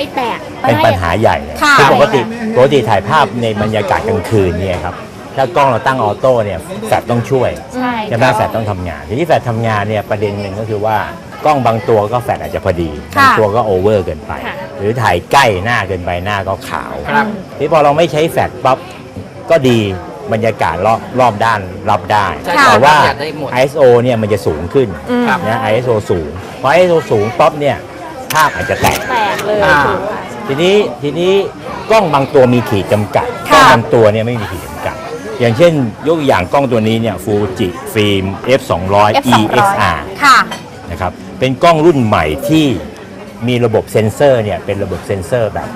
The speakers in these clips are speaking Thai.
ไม่แตก เป็นปัญหาใหญ่เลยค่ะ คือปกติปกติถ่ายภาพในบรรยากาศกลางคืนเนี่ยครับ ถ้ากล้องเราตั้งออโต้เนี่ยแฟลชต้องช่วยใช่ใช่ไหมแฟลชต้องทำงาน ทีนี้แฟลชทำงานเนี่ยประเด็นหนึ่งก็คือว่ากล้องบางตัวก็แฟลชอาจจะพอดีค่ะ บางตัวก็โอเวอร์เกินไปหรือถ่ายใกล้หน้าเกินไปหน้าก็ขาวครับ ทีนี้พอเราไม่ใช้แฟลชปั๊บก็ดีบรรยากาศรอบรอบด้านรับได้ ใช่แต่ว่าอยากได้หมด ISO เนี่ยมันจะสูงขึ้น อืม ครับ นะ ISO สูงพอ ISO สูงปั๊บเนี่ย ภาพอาจจะแตกแตกเลยอ่าถูกค่ะ ทีนี้ทีนี้กล้องบางตัวมีขีดจำกัดกค่ะล้องบางตัวเนี่ยไม่มีขีดจำกัด อย่างเช่น ยกตัวอย่างกล้องตัวนี้เนี่ยฟูจิฟิล์ม f 2 0 0 F 2 0 EXR 0ค่ะ นะครับเป็นกล้องรุ่นใหม่ที่มีระบบเซ็นเซอร์เนี่ยเป็นระบบเซ็นเซอร์แบบ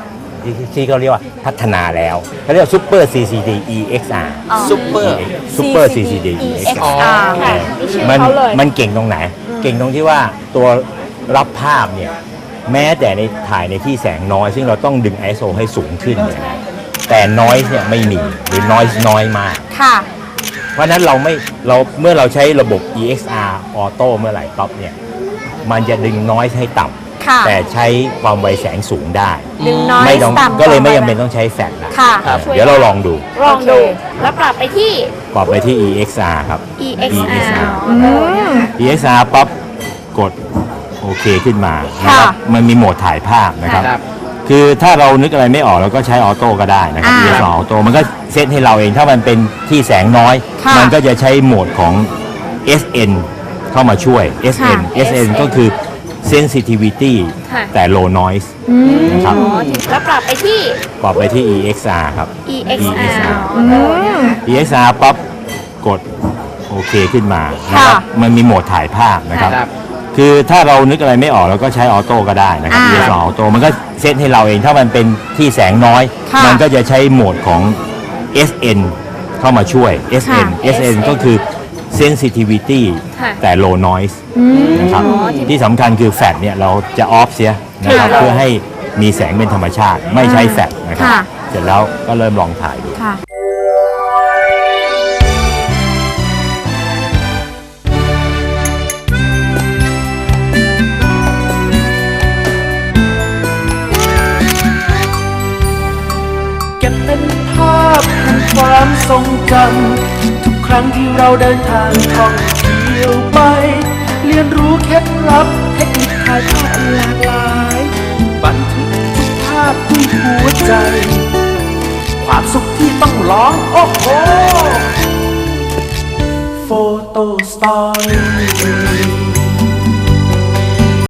ที่ที่เขาเรียกว่าพัฒนาแล้วเขาเรียกว่า Super CCD EXR อ๋อ ซุปเปอร์ Super CCD EXR EXR เออนี่ชื่อมันเขาเลยมันเก่งตรงไหน เก่งตรงที่ว่าตัวรับภาพเนี่ย แม้แต่ในถ่ายในที่แสงน้อย ซึ่งเราต้องดึง ISO ให้สูงขึ้นเนี่ยนะแต่น้อยเนี่ยไม่มีหรือน้อยน้อยมาก ค่ะ เพราะฉะนั้นเราไม่เราเมื่อเราใช้ระบบ EXR Auto เมื่อไหร่ปั๊บเนี่ยมันจะดึงน้อยให้ต่ค่ะำแต่ใช้ความไวแสงสูงได้ ดึงน้อยไม่ต้องต่ำก็เลยไม่ว่าจำเป็นต้องใช้แฟลชละค่ะครับช่วยเดี๋ยวเราลองดู ลองดู แล้วปรับไปที่ปรับไปที่ EXR ครับ EXR อืม EXR ปั๊บกด โอเคขึ้นมานะครับค่ะมันมีโหมดถ่ายภาพนะครับ ครับ คือถ้าเรานึกอะไรไม่ออกเราก็ใช้ออโต้ก็ได้นะครับอ่า EXR ออโต้มันก็เซตให้เราเองถ้ามันเป็นที่แสงน้อย ค่ะ มันก็จะใช้โหมดของ SN เข้ามาช่วย SN ค่ะ SN ก็คือ sensitivity ค่ะ แต่ low noise นะครับแล้วปรับไปที่ปรับไปที่ EXR ครับ EXR อืม EXR ปั๊บกดโอเคขึ้นมานะครับค่ะ มันมีโหมดถ่ายภาพนะครับ ครับ คือถ้าเรานึกอะไรไม่ออกเราก็ใช้ออโต้ก็ได้นะครับอ่า EXR ออโต้มันก็เซตให้เราเองถ้ามันเป็นที่แสงน้อย ค่ะมันก็จะใช้โหมดของ SN เข้ามาช่วย SN ค่ะ SN ก็คือ sensitivity ค่ะ แต่ low noise นะครับที่สำคัญคือแฟลชเนี่ยเราจะออฟเสียนะครับค่ะเพื่อให้มีแสงเป็นธรรมชาติ ไม่ใช้แฟลชนะครับค่ะ เสร็จแล้วก็เริ่มลองถ่ายดู ค่ะ ความทรงจำทุกครั้งที่เราเดินทางท่องเที่ยวไป เรียนรู้เคล็ดลับเทคนิคถ่ายภาพหลากหลายบันทึกทุกภาพด้วยหัวใจ ความสุขที่ต้องร้องโอ้โหโฟโต้สตอรี่